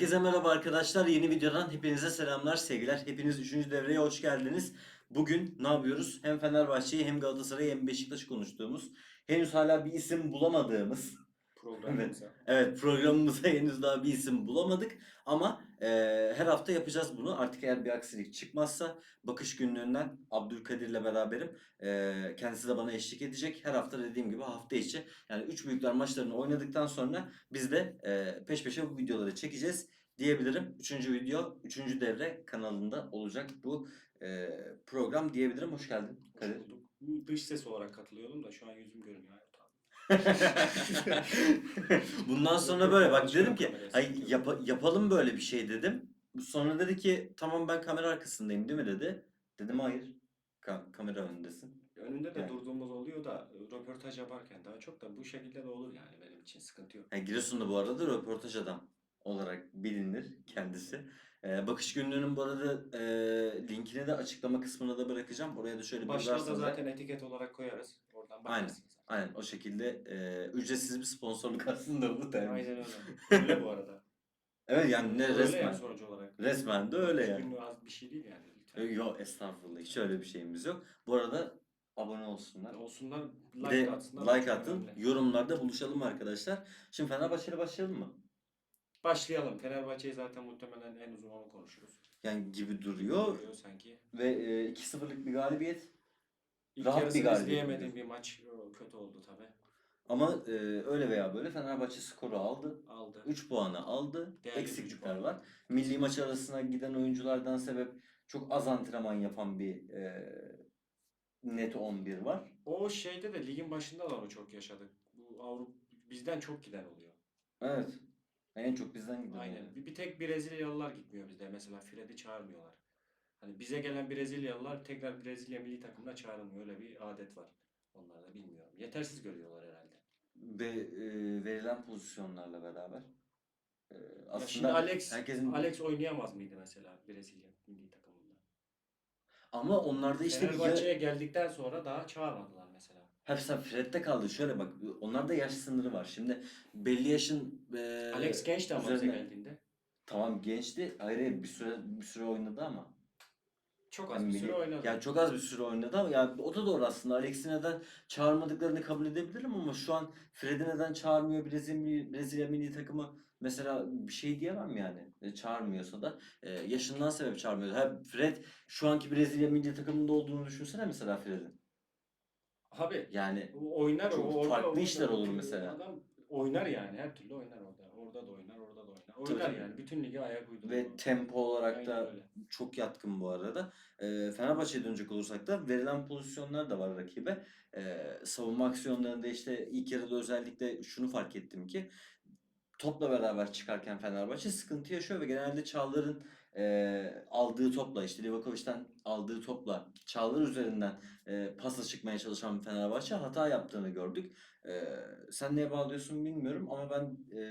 Herkese merhaba arkadaşlar. Yeni videodan hepinize selamlar, sevgiler. Hepiniz 3. devreye hoş geldiniz. Bugün ne yapıyoruz? Hem Fenerbahçe'yi hem Galatasaray'ı hem Beşiktaş'ı konuştuğumuz, henüz hala bir isim bulamadığımız, programımıza. evet programımıza henüz daha bir isim bulamadık. Ama e, her hafta yapacağız bunu. Artık eğer bir aksilik çıkmazsa bakış günlüğünden Abdülkadir'le beraberim. E, kendisi de bana eşlik edecek. Her hafta dediğim gibi hafta içi yani 3 büyükler maçlarını oynadıktan sonra biz de e, peş peşe bu videoları çekeceğiz diyebilirim. Üçüncü video, üçüncü devre kanalında olacak bu e, program diyebilirim. Hoş geldin Hoş bulduk. Bu Dış ses olarak katılıyordum da şu an yüzüm görünüyor. Bundan sonra böyle bak dedim ki ay yapa- yapalım böyle bir şey dedim. Sonra dedi ki tamam ben kamera arkasındayım değil mi dedi. Dedim hayır. Ka- kamera önündesin. Önünde de Yani. durduğumuz oluyor da e, röportaj yaparken daha çok da bu şekilde de olur yani benim için sıkıntı yok. Yani Giresun'da bu arada röportaj adam olarak bilinir kendisi. Ee, bakış günlüğünün bu arada e, linkini de açıklama kısmına da bırakacağım. Oraya da şöyle bir da yazarsanız da- zaten etiket olarak koyarız. Oradan Aynen. bakarsınız. Aynen o şekilde e, ücretsiz bir sponsorluk aslında bu tercih. Aynen öyle. Öyle bu arada. Evet yani ne öyle resmen. yani sonuç olarak. Resmen de öyle yani. günlüğü az bir şey değil yani. lütfen. Yok estağfurullah hiç öyle bir şeyimiz yok. Bu arada abone olsunlar. Olsunlar Bir like de atsınlar. like atın. Yorumlarda buluşalım arkadaşlar. Şimdi Fenerbahçe'yle başlayalım mı? Başlayalım. Fenerbahçe'yi zaten muhtemelen en uzun onu konuşuruz. Yani gibi duruyor. Duruyor sanki. Ve e, 2-0'lık bir galibiyet. İlk Rahat bir yarısını galibiyet izleyemediğim bir maç o, kötü oldu tabi. Ama e, öyle veya böyle Fenerbahçe skoru aldı. Aldı. 3 puanı aldı. Değerli Eksiklikler var. Milli maç arasına giden oyunculardan sebep çok az antrenman yapan bir e, net 11 var. O şeyde de ligin başında da onu çok yaşadık. Bu Avrupa bizden çok giden oluyor. Evet. En çok bizden gidiyor. Aynen. Bir, bir tek Brezilyalılar gitmiyor bizde. Mesela Fred'i çağırmıyorlar. Hani bize gelen Brezilyalılar tekrar Brezilya milli takımına çağrılmıyor. Öyle bir adet var. Onlar da bilmiyorum. Yetersiz görüyorlar herhalde. Ve e, verilen pozisyonlarla beraber. E, Ya aslında şimdi Alex herkesin Alex oynayamaz mıydı mesela Brezilya milli takımında? ama onlarda işte bir Fenerbahçe'ye geldikten sonra daha çağırmadılar mesela. hepsi Fred'de kaldı. Şöyle bak onlarda yaş sınırı var. Şimdi belli yaşın e, Alex gençti ama bize üzerine- geldiğinde. Tamam gençti. Ayrı bir süre bir süre oynadı ama. Çok az bir süre oynadı. Yani çok az bir süre oynadı ama yani o da doğru aslında. Alex'i neden çağırmadıklarını kabul edebilirim ama şu an Fred'i neden çağırmıyor Brezilya, Brezilya milli takımı mesela bir şey diyemem yani. E, çağırmıyorsa da e, yaşından sebep çağırmıyor. Ha, Fred şu anki Brezilya milli takımında olduğunu düşünsene mesela Fred'in. Abi Yani Oynar Çok o orada farklı orada işler olur mesela. Adam oynar yani her türlü oynar orada. Orada da oynar, oynar. Yani bütün ligi ayak uydurur. ve tempo olarak Aynen da öyle. çok yatkın bu arada. E, Fenerbahçe'ye dönecek olursak da verilen pozisyonlar da var rakibe. E, savunma aksiyonlarında işte ilk yarıda özellikle şunu fark ettim ki topla beraber çıkarken Fenerbahçe sıkıntı yaşıyor ve genelde Çağlar'ın e, aldığı topla işte Livakovic'den aldığı topla Çağlar üzerinden e, pasa çıkmaya çalışan bir Fenerbahçe hata yaptığını gördük. E, sen neye bağlıyorsun bilmiyorum ama ben e,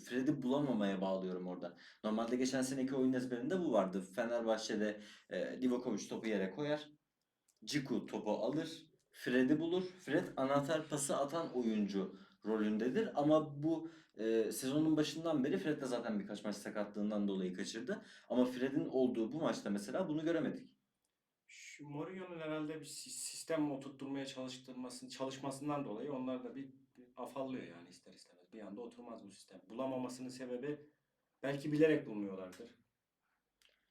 Fred'i bulamamaya bağlıyorum orada. Normalde geçen seneki oyun ezberinde bu vardı. Fenerbahçe'de e, Livakovic topu yere koyar. Ciku topu alır. Fred'i bulur. Fred anahtar pası atan oyuncu rolündedir. Ama bu e, sezonun başından beri Fred de zaten birkaç maç sakatlığından dolayı kaçırdı. Ama Fred'in olduğu bu maçta mesela bunu göremedik. Şu Mourinho'nun herhalde bir si- sistem oturtturmaya çalıştırmasın, çalışmasından dolayı onlar da bir, bir afallıyor yani ister istemez. Bir anda oturmaz bu sistem. Bulamamasının sebebi belki bilerek bulmuyorlardır.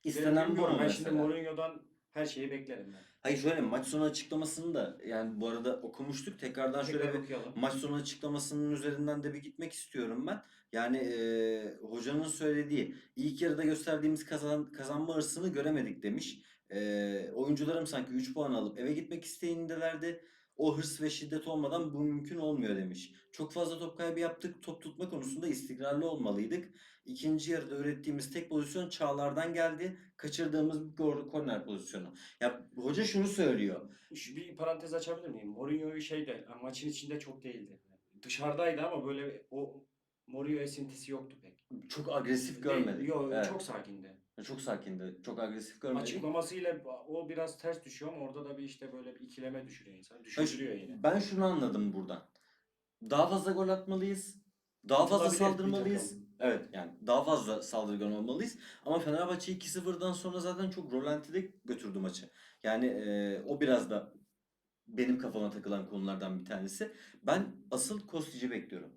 İstenen bu Ben şimdi? Mourinho'dan her şeyi beklerim ben. Hayır şöyle maç sonu açıklamasını da yani bu arada okumuştuk. Tekrardan şöyle Tekrar bir okuyalım. Maç sonu açıklamasının üzerinden de bir gitmek istiyorum ben. Yani e, hocanın söylediği ilk yarıda gösterdiğimiz kazan, kazanma hırsını göremedik demiş. E, oyuncularım sanki 3 puan alıp eve gitmek isteğindelerdi. O hırs ve şiddet olmadan bu mümkün olmuyor demiş. Çok fazla top kaybı yaptık. Top tutma konusunda istikrarlı olmalıydık. İkinci yarıda ürettiğimiz tek pozisyon Çağlar'dan geldi. Kaçırdığımız korner pozisyonu. Ya hoca şunu söylüyor. Şu bir parantez açabilir miyim? Mourinho'yu şeyde maçın içinde çok değildi. Dışarıdaydı ama böyle o Mourinho esintisi yoktu pek. Çok agresif görmedik. Yok Evet. çok sakindi. Çok sakindi. Çok agresif görmedik. Açıklamasıyla o biraz ters düşüyor ama orada da bir işte böyle bir ikileme düşürüyor insan. Düşürüyor yine. Ben şunu anladım buradan. Daha fazla gol atmalıyız. Daha fazla bir saldırmalıyız. takım. Evet yani daha fazla saldırgan olmalıyız. Ama Fenerbahçe 2-0'dan sonra zaten çok rolantide götürdü maçı. Yani e, o biraz da benim kafama takılan konulardan bir tanesi. Ben asıl Kostic'i bekliyorum.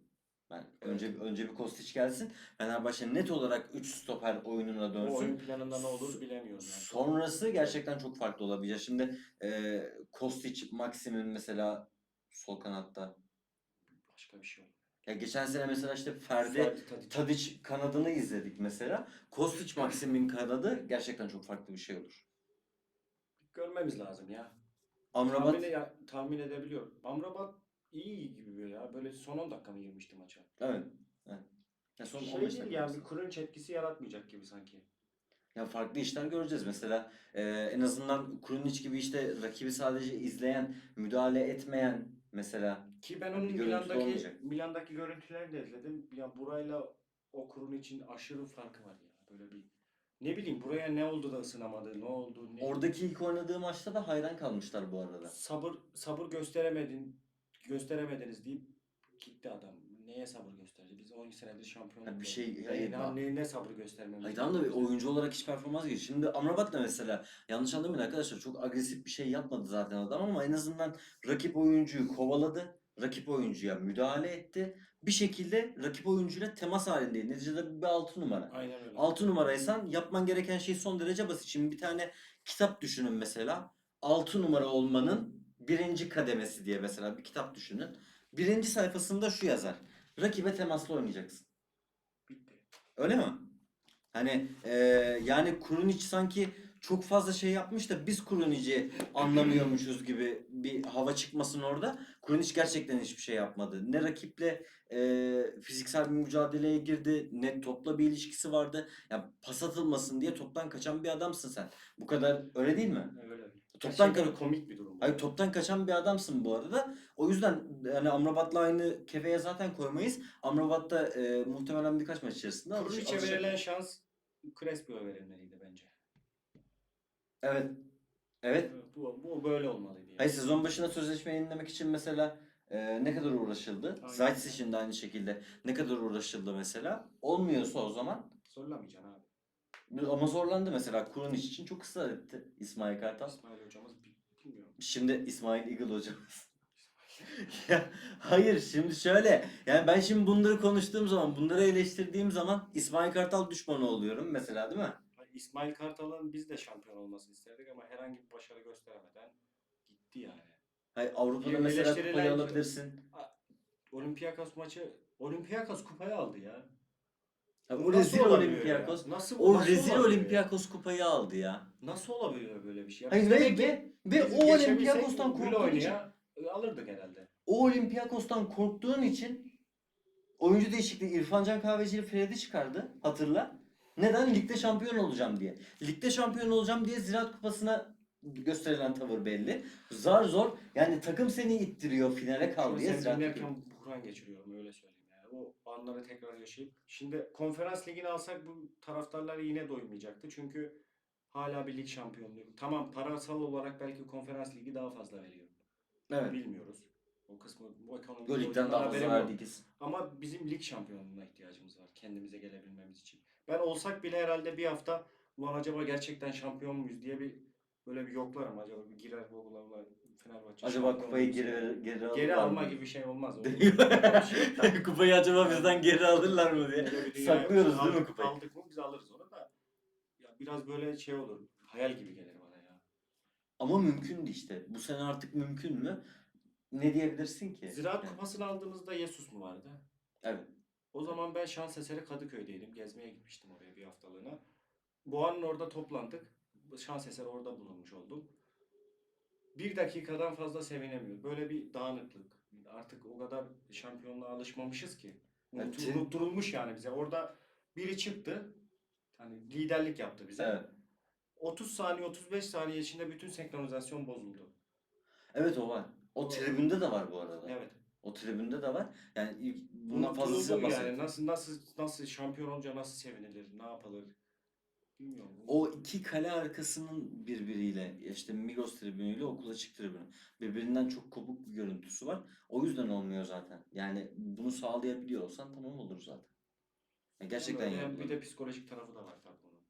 Ben önce önce bir Kostić gelsin. Fenerbahçe net olarak 3 stoper oyununa O dönsün. oyun planında ne olur bilemiyorum. Yani. Sonrası gerçekten çok farklı olabilir. Şimdi e, Kostić, Maxim'in mesela sol kanatta. Başka bir şey olur. Ya geçen sene mesela işte Ferdi, Ferdi Tadic. Tadic kanadını izledik mesela. Kostić, Maxim'in kanadı gerçekten çok farklı bir şey olur. Görmemiz lazım ya. Amrabat Tahmin, ya, tahmin edebiliyorum. Amrabat iyi gibi ya. Böyle son 10 dakika mı girmişti maça? evet. evet. Ya son Şey 15 değil dakika yani mesela. bir kurunç etkisi yaratmayacak gibi sanki. Ya farklı işler göreceğiz. Mesela e, en azından Krunic gibi işte rakibi sadece izleyen, müdahale etmeyen Mesela Ki ben onun Bir görüntü Milan'daki, olmayacak. Milan'daki görüntüleri de izledim. Ya burayla o kurun için aşırı farkı var ya. Böyle bir ne bileyim buraya ne oldu da ısınamadı, ne oldu, ne oradaki ilk oynadığı maçta da hayran kalmışlar bu arada. sabır sabır gösteremedin, gösteremediniz deyip gitti adam. Neye sabır göster? 12 senedir şampiyon Ha, bir şey- Ya, ne, ne sabrı göstermem. Hayır tamam da bir oyuncu olarak hiç performans geçti. Şimdi Amrabat da mesela yanlış anlamayın arkadaşlar çok agresif bir şey yapmadı zaten adam ama en azından rakip oyuncuyu kovaladı. Rakip oyuncuya müdahale etti. Bir şekilde rakip oyuncuyla temas halindeydi. Neticede bu bir altı numara. Aynen öyle. 6 numaraysan yapman gereken şey son derece basit. Şimdi bir tane kitap düşünün mesela. 6 numara olmanın birinci kademesi diye mesela bir kitap düşünün. Birinci sayfasında şu yazar. Rakibe temaslı oynayacaksın. Bitti. Öyle mi? Hani e, yani Krunic sanki çok fazla şey yapmış da biz Krunic'i anlamıyormuşuz gibi bir hava çıkmasın orada. Krunic gerçekten hiçbir şey yapmadı. Ne rakiple e, fiziksel bir mücadeleye girdi, ne topla bir ilişkisi vardı. Ya pas atılmasın diye toptan kaçan bir adamsın sen. Bu kadar öyle değil mi? Öyle. Toptan Gerçekten ka- komik bir durum. Hayır toptan kaçan bir adamsın bu arada. O yüzden yani Amrabat'la aynı kefeye zaten koymayız. Amrabat da e, muhtemelen birkaç maç içerisinde alış- alışacak. verilen şans Crespo'ya verilmeliydi bence. Evet. Evet. Bu, bu böyle olmalıydı. Yani. Hayır sezon başına sözleşme yenilemek için mesela e, ne kadar uğraşıldı? Aynen. Zayt için de aynı şekilde ne kadar uğraşıldı mesela? Olmuyorsa o zaman Zorlamayacaksın abi. Ama zorlandı mesela. Kurunic için çok ısrar etti İsmail Kartal. İsmail hocamız bi- bilmiyorum. Şimdi İsmail Eagle hocamız. ya, hayır şimdi şöyle yani ben şimdi bunları konuştuğum zaman bunları eleştirdiğim zaman İsmail Kartal düşmanı oluyorum mesela değil mi? İsmail Kartal'ın biz de şampiyon olmasını isterdik ama herhangi bir başarı gösteremeden gitti yani. Hayır Avrupa'da mesela kupayı alabilirsin. Olympiakos maçı Olympiakos kupayı aldı ya. Ya, Bu o rezil Olympiakos. ya? Nasıl, O nasıl rezil? Olympiakos kupayı aldı ya. Nasıl olabiliyor böyle bir şey? Ya Hayır ve, demek ki ve, ve o Olympiakos'tan korktuğun için e, alırdık herhalde. o Olympiakos'tan korktuğun için oyuncu değişikliği İrfan Can Kahveci ile Fred'i çıkardı. Hatırla. Neden? Ligde şampiyon olacağım diye. Ligde şampiyon olacağım diye Ziraat Kupası'na gösterilen tavır belli. Zar zor. Yani takım seni ittiriyor finale kal Şu an diye Ziraat Kupası. buhran geçiriyorum öyle söyleyeyim yani. O anları tekrar yaşayıp. Şimdi konferans ligini alsak bu taraftarlar yine doymayacaktı. Çünkü hala bir lig şampiyonluğu. Tamam parasal olarak belki konferans ligi daha fazla veriyor. Evet. Bilmiyoruz. O kısmı bu ekonomik Bu ligden daha fazla yok. verdi ikisi. Ama bizim lig şampiyonluğuna ihtiyacımız var. Kendimize gelebilmemiz için. Ben olsak bile herhalde bir hafta ulan acaba gerçekten şampiyon muyuz diye bir böyle bir yoklarım. Acaba bir girer Google'a Fenerbahçe Acaba kupayı geri, geri alırlar Geri alma mı? gibi bir şey olmaz. O- Değil mi? öyle bir şey yok kupayı acaba bizden geri alırlar mı diye. Öyle bir dünya yok. Saklıyoruz değil mi Aldık- kupayı? Aldık mı biz alırız onu da. Ya biraz böyle şey olur. Hayal gibi gelir bana ya. Ama mümkündü işte. Bu sene artık mümkün mü? Ne diyebilirsin ki? Ziraat Yani, kupasını aldığımızda Yesus mu vardı? Evet. O zaman ben şans eseri Kadıköy'deydim. Gezmeye gitmiştim oraya bir haftalığına. Boğa'nın orada toplandık. Şans eseri orada bulunmuş oldum. Bir dakikadan fazla sevinemiyorum. Böyle bir dağınıklık. Artık o kadar şampiyonluğa alışmamışız ki. Unut- Unutturulmuş yani bize. Orada biri çıktı. Hani liderlik yaptı bize. Evet. 30 saniye 35 saniye içinde bütün senkronizasyon bozuldu. Evet o var. O tribünde de var bu arada. Evet. O tribünde de var. Yani bundan fazlası yani bahsettim. nasıl nasıl nasıl şampiyon olunca nasıl sevinilir, ne yapılır? Bilmiyorum. O iki kale arkasının birbiriyle işte Migros tribünüyle okul açık tribünü birbirinden çok kopuk bir görüntüsü var. O yüzden olmuyor zaten. Yani bunu sağlayabiliyor olsan tamam olur zaten. Ya gerçekten Yani bir de psikolojik tarafı da var tabii bunun.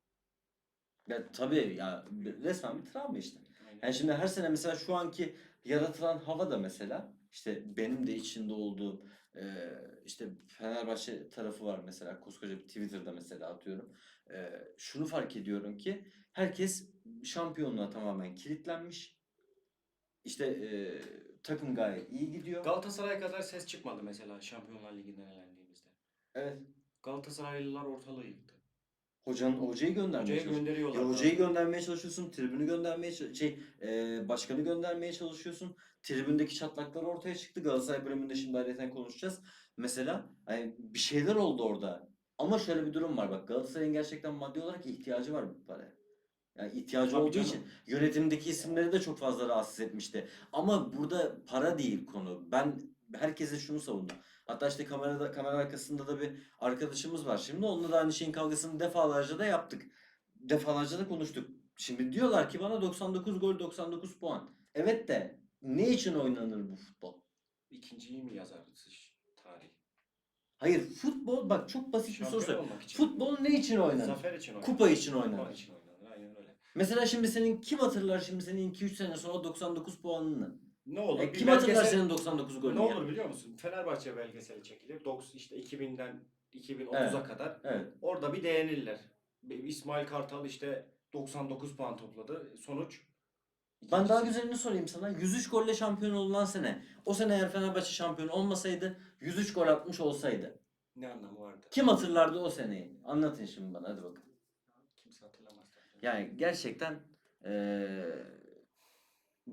Ya tabii ya resmen bir travma işte. Aynen. Yani şimdi her sene mesela şu anki yaratılan hava da mesela işte benim de içinde olduğum eee, işte Fenerbahçe tarafı var mesela koskoca bir Twitter'da mesela atıyorum. Eee, şunu fark ediyorum ki herkes şampiyonluğa tamamen kilitlenmiş. İşte eee, takım gayet iyi gidiyor. Galatasaray kadar ses çıkmadı mesela Şampiyonlar Ligi'nden elendiğimizde. Evet. Galatasaraylılar ortalığı yıktı. Hocanın hocayı göndermeye Hocayı gönderiyorlar. Ya hocayı göndermeye çalışıyorsun, tribünü göndermeye çalış- şey e, başkanı göndermeye çalışıyorsun. Tribündeki çatlaklar ortaya çıktı. Galatasaray bölümünde şimdi ayrıca konuşacağız. Mesela hani bir şeyler oldu orada. Ama şöyle bir durum var bak Galatasaray'ın gerçekten maddi olarak ihtiyacı var bu paraya. Yani ihtiyacı Tabii olduğu canım. için yönetimdeki isimleri de çok fazla rahatsız etmişti. Ama burada para değil konu. Ben herkese şunu savundum. Hatta işte kamerada kamera arkasında da bir arkadaşımız var. Şimdi onunla da aynı şeyin kavgasını defalarca da yaptık. Defalarca da konuştuk. Şimdi diyorlar ki bana 99 gol 99 puan. Evet de ne için oynanır bu futbol? İkinciyi mi yazar dış tarih? Hayır futbol bak çok basit bir soru Şampiyon olmak için. Futbol ne için oynanır? Zafer için oynanır. Kupa için Kupa oynanır. için oynanır. Aynen öyle. Mesela şimdi senin kim hatırlar şimdi senin 2-3 sene sonra 99 puanını? Ne olur? E, bir kim hatırlar belgesel- senin 99 golünü? Ne ya? olur biliyor musun? Fenerbahçe belgeseli çekilir. 90 işte 2000'den 2030'a Evet. kadar. Evet. Orada bir değinirler. Bir İsmail Kartal işte 99 puan topladı. Sonuç Ben daha güzelini sorayım sana. 103 golle şampiyon olunan sene. O sene eğer Fenerbahçe şampiyon olmasaydı 103 gol atmış olsaydı. ne anlamı vardı? Kim hatırlardı o seneyi? Anlatın şimdi bana hadi bakalım. Kimse hatırlamaz. Yani gerçekten eee,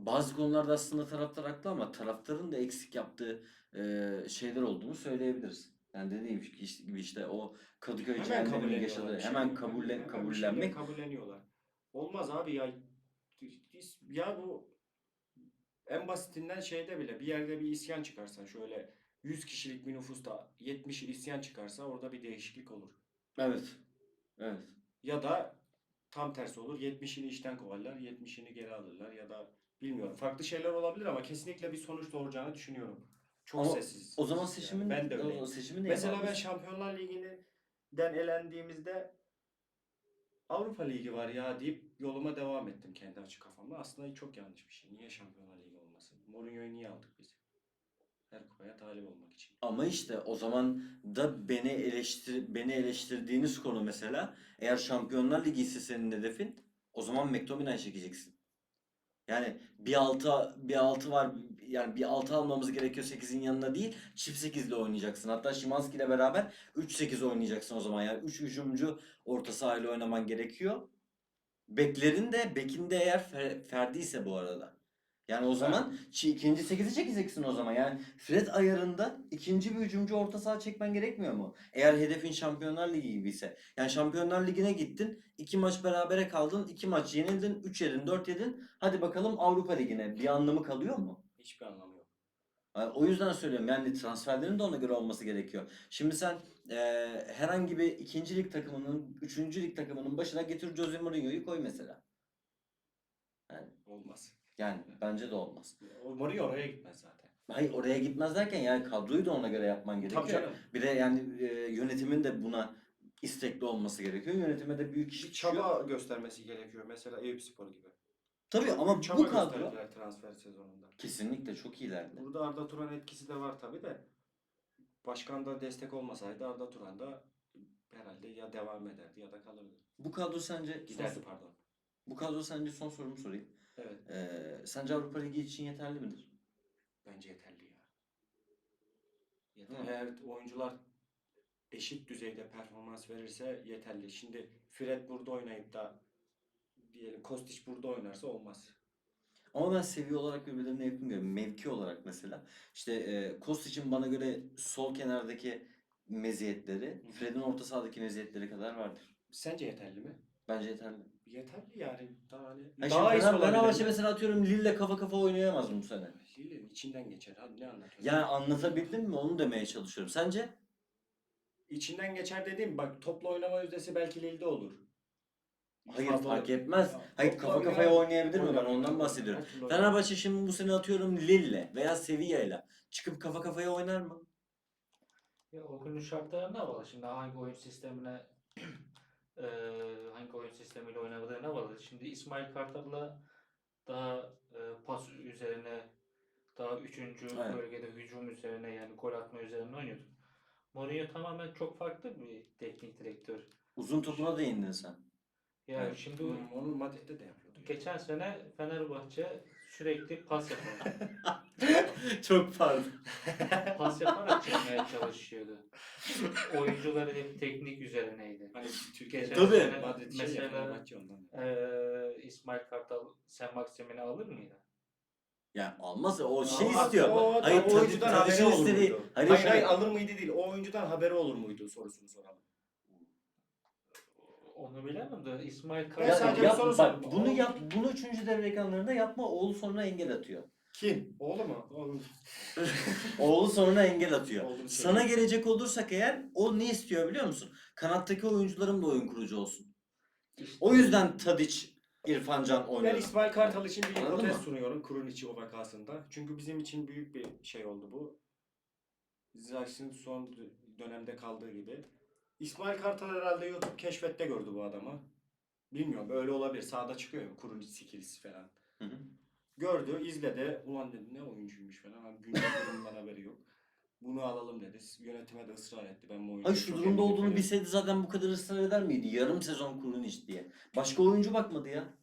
bazı konularda aslında taraftar haklı ama taraftarın da eksik yaptığı eee, şeyler olduğunu söyleyebiliriz. Yani dediğim gibi işte, o Kadıköy kabulleniyorlar. yaşadığı bir hemen şeyleri. kabulle, Hemen kabullenmek kabulleniyorlar. Olmaz abi ya. Ya bu en basitinden şeyde bile bir yerde bir isyan çıkarsa şöyle 100 kişilik bir nüfusta 70 isyan çıkarsa orada bir değişiklik olur. Evet. Evet. Ya da tam tersi olur. 70'ini işten kovarlar, 70'ini geri alırlar ya da bilmiyorum. Farklı şeyler olabilir ama kesinlikle bir sonuç doğuracağını düşünüyorum. Çok Ama sessiz. O zaman Yani seçimin ben de o öyleyim. seçimi neye Mesela ben bağlıyorsun? Şampiyonlar Ligi'nden elendiğimizde Avrupa Ligi var ya deyip yoluma devam ettim kendi açık kafamda. Aslında çok yanlış bir şey. Niye Şampiyonlar Ligi olmasın? Mourinho'yu niye aldık biz? Her kupaya talip olmak için. Ama işte o zaman da beni eleştir beni eleştirdiğiniz konu mesela eğer Şampiyonlar Ligi ise senin hedefin o zaman McTominay çekeceksin. Yani bir altı bir altı var yani bir altı almamız gerekiyor 8'in yanına değil çift 8 ile oynayacaksın. Hatta Szymanski ile beraber 3-8 oynayacaksın o zaman yani 3 hücumcu orta sahayla oynaman gerekiyor. Beklerin de bekinde eğer Fer- Ferdi ise bu arada. Yani o zaman çi- ikinci 8'i çekeceksin o zaman. Yani Fred ayarında ikinci bir hücumcu orta saha çekmen gerekmiyor mu? Eğer hedefin Şampiyonlar Ligi gibi ise. Yani Şampiyonlar Ligi'ne gittin. iki maç berabere kaldın. iki maç yenildin. 3 yedin, 4 yedin. Hadi bakalım Avrupa Ligi'ne. Bir anlamı kalıyor mu? Hiçbir anlamı yok. Yani o yüzden söylüyorum yani transferlerin de ona göre olması gerekiyor. Şimdi sen eee, herhangi bir ikinci lig takımının, üçüncü lig takımının başına getir Jose Mourinho'yu koy mesela. Yani, Olmaz. Yani bence de olmaz. Mourinho oraya gitmez zaten. Hayır oraya gitmez derken yani kadroyu da ona göre yapman gerekiyor. Tabii canım. Bir de yani e, yönetimin de buna istekli olması gerekiyor. Yönetime de büyük iş Bir düşüyor. çaba göstermesi gerekiyor. Mesela Eyüp Spor gibi. Tabii ama çaba bu kadro gösterdiler transfer sezonunda. kesinlikle çok ileride. Burada Arda Turan etkisi de var tabi de. Başkan da destek olmasaydı Arda Turan da herhalde ya devam ederdi ya da kalırdı. Bu kadro sence son, Giderdi pardon. bu kadro sence son sorumu sorayım. Evet. Ee, sence Avrupa Ligi için yeterli midir? Bence yeterli ya. Yeter. Eğer oyuncular eşit düzeyde performans verirse yeterli. Şimdi Fred burada oynayıp da diyelim Kostić burada oynarsa olmaz. Ama ben seviye olarak birbirlerine yakın görüyorum. Mevki olarak mesela. İşte e, Kostic'in bana göre sol kenardaki meziyetleri. Fred'in orta sahadaki meziyetleri kadar vardır. Sence yeterli mi? Bence yeterli. Yeterli yani. Daha hani Ha daha şimdi iyisi Fener- olabilir Fenerbahçe mesela atıyorum Lille'le kafa kafa oynayamaz mı bu sene? Lille'in içinden geçer. Hadi ne anlatıyorsun? Yani anlatabildim mi onu demeye çalışıyorum. Sence? İçinden geçer dediğim bak topla oynama yüzdesi belki Lille'de olur. Hayır Fazla- fark etmez. Ya, Hayır topla kafa kafaya oynayabilir mi? Ben ondan bahsediyorum. Her türlü. Fenerbahçe şimdi bu sene atıyorum Lille veya Sevilla'yla çıkıp kafa kafaya oynar mı? Ya o günün şartlarına bağlı. Şimdi hangi oyun sistemine eee, hangi oyun sistemiyle oynadığına bağlı. Şimdi İsmail Kartal'la daha eee, pas üzerine daha üçüncü Evet. bölgede hücum üzerine yani gol atma üzerine oynuyordu. Mourinho tamamen çok farklı bir teknik direktör. Uzun topuna değindin sen. Yani Evet. şimdi Hmm, Onu Madrid'de de yapıyordu. geçen sene Fenerbahçe sürekli pas yaparak Çok pardon. pas yaparak çıkmaya çalışıyordu. Oyuncuları hep teknik üzerineydi. Hani Türkiye'de Tabii. Madrid şey Mesela- Fenerbahçe ondan. İsmail Kartal sen Maksimini alır mıydı? Ya almaz o şey Ama istiyor. O, hayır o oyuncudan haberi olur istediği. muydu? Hayır, Hayır, hayır, hayır, alır mıydı değil. O oyuncudan haberi olur muydu sorusunu soralım. Onu bilemem de İsmail Ben Kartal Ya, sadece bir yap, soru bak, sordum. bunu yap, bunu üçüncü devre ekranlarında yapma. Oğlu sonra engel atıyor. Kim? Oğlu mu? Oğlum. Oğlu sonra engel atıyor. Oğlum Sana seviyor. gelecek olursak eğer o ne istiyor biliyor musun? Kanattaki oyuncuların da oyun kurucu olsun. İşte O yüzden Tadic, İrfan Can Ben oynuyor. İsmail Kartal için bir Anladın mı? sunuyorum Kuruniçi o vakasında. Çünkü bizim için büyük bir şey oldu bu. Zayt'sin son dö- dönemde kaldığı gibi. İsmail Kartal herhalde YouTube keşfette gördü bu adamı. Bilmiyorum öyle olabilir. Sağda çıkıyor ya Kuruniçi skillsi falan. Hı hı. Gördü, izledi. Ulan dedi ne oyuncuymuş falan. Hani güncel durumdan haberi yok. Bunu alalım dedi. Yönetime de ısrar etti. Ben bu oyuncuyu Hayır şu durumda olduğunu bilseydi zaten bu kadar ısrar eder miydi? Yarım sezon kurun iş diye. Başka oyuncu bakmadı ya.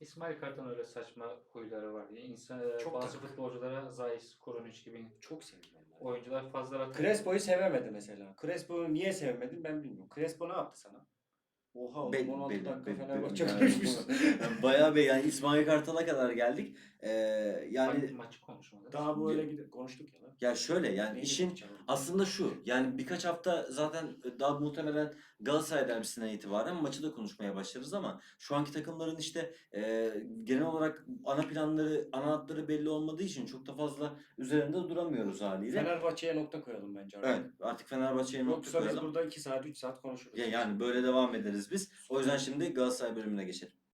İsmail Kartal'ın öyle saçma huyları var. Yani insan, Çok bazı takık. futbolculara Zayis, Kurunic gibi Çok sevdim. Oyuncular fazla rakip. Crespo'yu sevemedi mesela. Crespo'yu niye sevmedin ben bilmiyorum. Crespo ne yaptı sana? Oha oğlum Be- 16 be- dakika be- Fenerbahçe be- konuşmuşsun. Yani bayağı be yani İsmail Kartal'a kadar geldik. Ee, yani Maç- maçı konuşmadık. Daha bu öyle gidip konuştuk ya lan. ya şöyle yani Neydi işin aslında şu yani birkaç hafta zaten daha muhtemelen Galatasaray derbisinden itibaren maçı da konuşmaya başlarız ama şu anki takımların işte e, genel olarak ana planları, ana hatları belli olmadığı için çok da fazla üzerinde duramıyoruz haliyle. Fenerbahçe'ye nokta koyalım bence. artık. Evet artık Fenerbahçe'ye nokta Yoksa biz koyalım. burada 2 saat 3 saat konuşuruz. Ya yani böyle devam ederiz biz. O yüzden şimdi Galatasaray bölümüne geçelim.